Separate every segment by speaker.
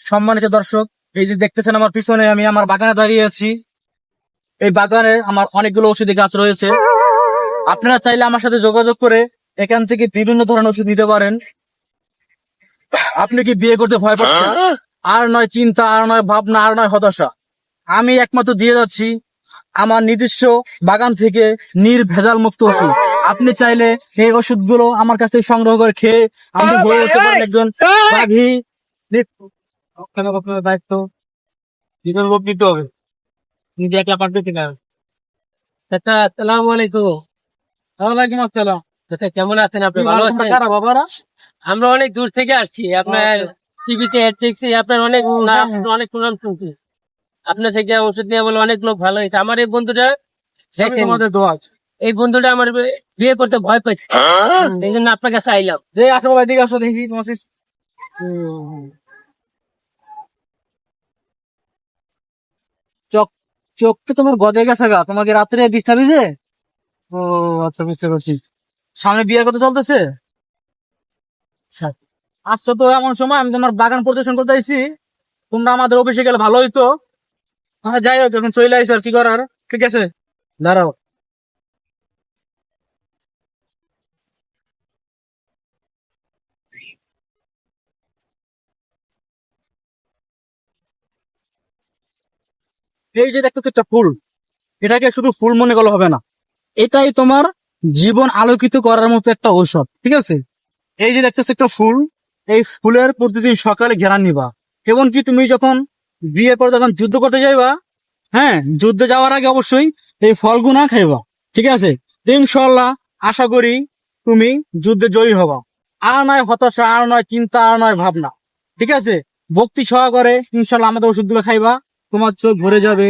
Speaker 1: সম্মানিত দর্শক এই যে দেখতেছেন আমার পিছনে আমি আমার বাগানে দাঁড়িয়ে আছি। এই বাগানে আমার অনেকগুলো ওষুধি গাছ রয়েছে। আপনারা চাইলে আমার সাথে যোগাযোগ করে এখান থেকে বিভিন্ন ধরনের ওষুধ নিতে পারেন। আপনি কি বিয়ে করতে ভয় পাচ্ছেন? আর নয় চিন্তা আর নয় ভাবনা আর নয় হতাশা। আমি একমাত্র দিয়ে যাচ্ছি আমার নিজস্ব বাগান থেকে নির্ভেজাল মুক্ত ওষুধ। আপনি চাইলে এই ওষুধগুলো আমার কাছ থেকে সংগ্রহ করে খেয়ে আপনি হয়ে উঠতে পারেন একজন
Speaker 2: দায়িত্ব। জীবন লোক দিতে হবে। নিজে একলা পারবে কিনা চাচা আসসালামু আলাইকুম।
Speaker 1: ওয়ালাইকুম আসসালাম।
Speaker 2: চাচা কেমন আছেন আপনি? ভালো আছেন?
Speaker 1: কারা বাবারা?
Speaker 2: আমরা অনেক দূর থেকে আসছি। আপনার টিভিতে অ্যাড দেখছি। আপনার অনেক নাম অনেক সুনাম শুনছি। আপনার থেকে ওষুধ নিয়ে বলে অনেক লোক ভালো হয়েছে। আমার এই বন্ধুটা
Speaker 1: তোমাদের দোয়া।
Speaker 2: এই বন্ধুটা আমার বিয়ে করতে ভয় পাইছে। এই জন্য আপনার কাছে আইলাম।
Speaker 1: যে আসো এদিকে আসো দেখি তোমার চোখ চোখ তো তোমার গদে গেছে গা। তোমাকে রাত্রে বিছনা ভিজে ও আচ্ছা বুঝতে পারছি। সামনে বিয়ের কথা চলতেছে? আচ্ছা আসছো তো এমন সময় আমি তোমার বাগান পরিদর্শন করতে আইছি। তোমরা আমাদের অফিসে গেলে ভালো হইতো। হ্যাঁ যাই হোক, এখন চলে আইসো আর কি করার। ঠিক আছে? দাঁড়াও। এই যে দেখতেছো একটা ফুল, এটাকে শুধু ফুল মনে করলে হবে না। এটাই তোমার জীবন আলোকিত করার মতো একটা ঔষধ, ঠিক আছে? এই যে দেখতেছো একটা ফুল, এই ফুলের প্রতিদিন সকালে ঘেরা নিবা। এমনকি তুমি যখন বিয়ে পর যখন যুদ্ধ করতে যাইবা হ্যাঁ যুদ্ধে যাওয়ার আগে অবশ্যই এই ফলগুনা খাইবা, ঠিক আছে? ইনশাল্লাহ আশা করি তুমি যুদ্ধে জয়ী হবা। আর নয় হতাশা, আর নয় চিন্তা, আর নয় ভাবনা, ঠিক আছে? ভক্তি সহকারে ইনশাল্লাহ আমাদের ওষুধগুলো খাইবা। তোমার চোখ ভরে যাবে।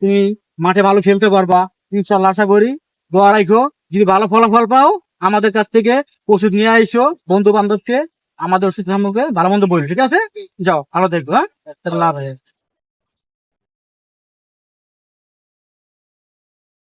Speaker 1: তুমি মাঠে ভালো খেলতে পারবা। ইনশাল্লাহ আশা করি দোয়া রাখো যদি ভালো ফলাফল পাও, আমাদের কাছ থেকে ওষুধ নিয়ে আইসো বন্ধু বান্ধবকে আমাদের ওষুধ সম্পর্কে ভালো মন্দ বলি ঠিক আছে? যাও, ভালো দেখব হ্যাঁ?
Speaker 2: লাভ